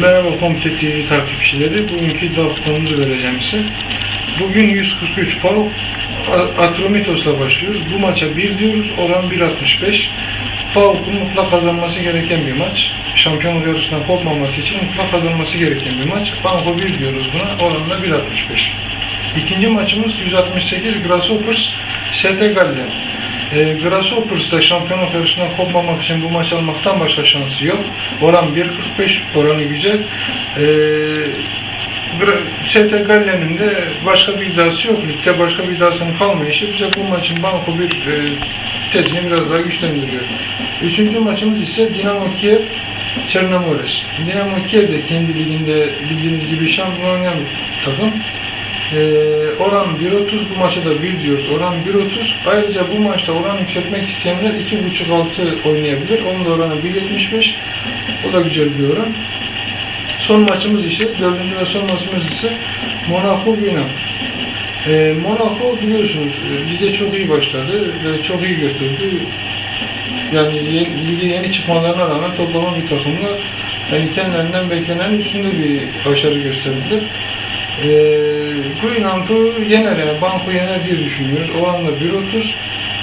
Merhaba Komite TV takipçileri. Bugünkü iddia kuponumuzu vereceğim size. Bugün 143 Pavuk A- Atromitos'la başlıyoruz. Bu maça 1 diyoruz. Oran 1.65. Pavuk'un mutlak kazanması gereken bir maç. Şampiyonluk yarışından kopmaması için mutlak kazanması gereken bir maç. Banko 1 diyoruz buna. Oranla 1.65. İkinci maçımız 168 Grasshoppers ST Gallen. E, Grasshoppers da şampiyonluk yarışından kopmamak için bu maç almaktan başka şansı yok. Oran 1.45, oranı güzel. E, ST Gallen'in de başka bir iddiası yok. Ligde başka bir iddiasının kalmayışı bize bu maçın banko bir e, tezini biraz daha güçlendiriyor. Üçüncü maçımız ise Dinamo Kiev Çernomores. Dinamo Kiev de kendi liginde bildiğiniz gibi şampiyon oynayan bir takım. Ee, oran 1.30 bu maça da 1 diyoruz. Oran 1.30. Ayrıca bu maçta oran yükseltmek isteyenler 2.5-6 oynayabilir. Onun da oranı 1.75. O da güzel bir oran. Son maçımız ise, dördüncü ve son maçımız ise Monaco Yunan. Ee, Monaco biliyorsunuz e, lige çok iyi başladı ve çok iyi götürdü. Yani lige yeni çıkmalarına rağmen toplama bir takımla yani kendilerinden beklenenin üstünde bir başarı gösterdiler. Ee, Greenland'ı yener yani banko yener diye düşünüyoruz. Oran da 1.30.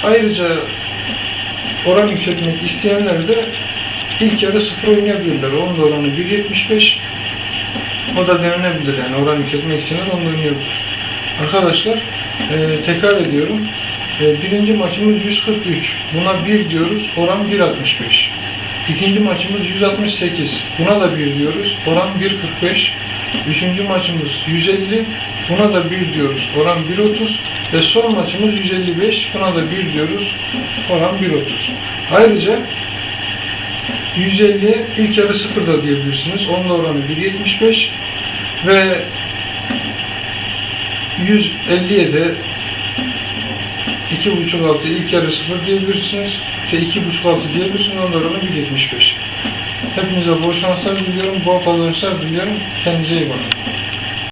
Ayrıca oran yükseltmek isteyenler de ilk yarı sıfır oynayabilirler. Onun da oranı 1.75. O da denenebilir yani oran yükseltmek isteyenler onu oynayabilir. Arkadaşlar e, tekrar ediyorum. E, birinci maçımız 143. Buna 1 diyoruz. Oran 1.65. İkinci maçımız 168. Buna da 1 diyoruz. Oran 1.45. Üçüncü maçımız 150. Buna da 1 diyoruz. Oran 1.30. Ve son maçımız 155. Buna da 1 diyoruz. Oran 1.30. Ayrıca 150 ilk yarı sıfır da diyebilirsiniz. Onun da oranı 1.75 ve 150'ye de 2.5 altı ilk yarı sıfır diyebilirsiniz. Şey 2.5 altı diyebilirsiniz. Onun oranı 1.75. Hepinize bol şanslar diliyorum. Bol kazançlar diliyorum. Kendinize iyi bakın.